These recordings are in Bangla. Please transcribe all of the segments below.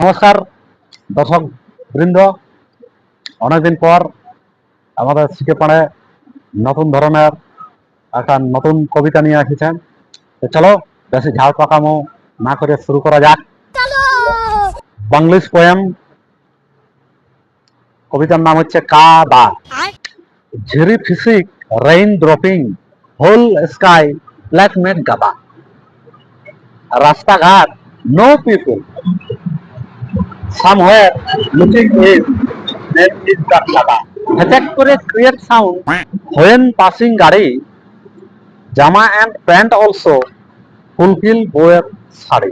নমস্কার, দর্শক বৃন্দ। অনেকদিন পর আমাদের পাড়ে নতুন ধরনের একটা নতুন কবিতা নিয়ে এসেছেন। তো চলো, বেশি ঝাড় পাকামো না করে শুরু করা যাক। বাংলিশ পোয়েম কবিতার নাম হচ্ছে কা দা ঝিরি ফিসিক rain dropping whole sky black made গাদা রাস্তাঘাট no people somewhere looking is then is the Kaba. Attack করে create sound when passing গাড়ি জামা and pant also fulfill বইয়ের শাড়ি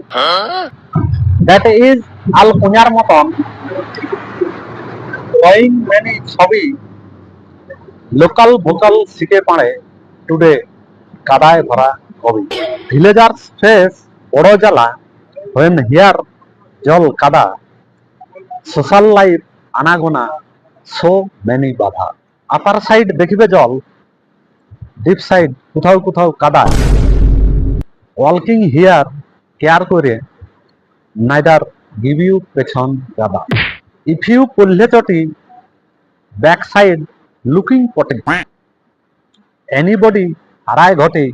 that is আল কুঁজার মতন drawing many ছবি লোকাল ভোকাল শিখে পারে টুডে কাদায় ভরা কবি ভিলেজার্স ফেস বড় জ্বালা when হিয়ার জল কাদা সোশ্যাল লাইফ আনাগোনা সো মেনি বাধা। আপার সাইড দেখিবে জল ডিপ সাইড কোথাও কোথাও কাদা। ওয়ালকিং হিয়ার কেয়ার করে নাইদার গিভ ইউ পেছন গাদা ইফ ইউ পড়লে চটি ব্যাক সাইড লুকিং পটে। এনিবডি হারায় ঘটে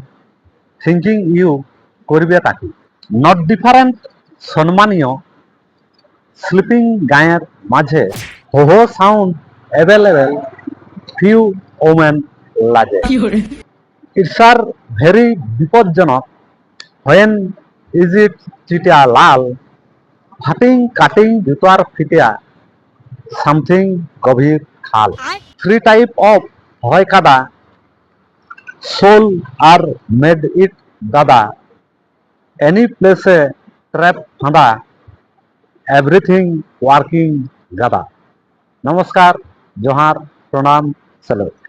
থিঙ্কিং ইউ করবে তাকে নট ডিফারেন্ট সম্মানীয় স্লিপিং গায়ের মাঝে হো হো সাউন্ড অ্যাভেলেবেল ফিউ ওমেন লাগে। ইটস আর ভেরি বিপজ্জনক হোয়েন ইজ ইট চিটিয়া লাল? ফাটিং কাটিং জুতার ফিটিয়া সামথিং গভীর খাল। থ্রি টাইপ অফ হয় কাদা সোল আর মেড ইট দাদা। এনি প্লেসে ট্র্যাপ ফাঁদা এভরিথিং ওয়ার্কিং গাদা নমস্কার জোহার প্রণাম স্যালুট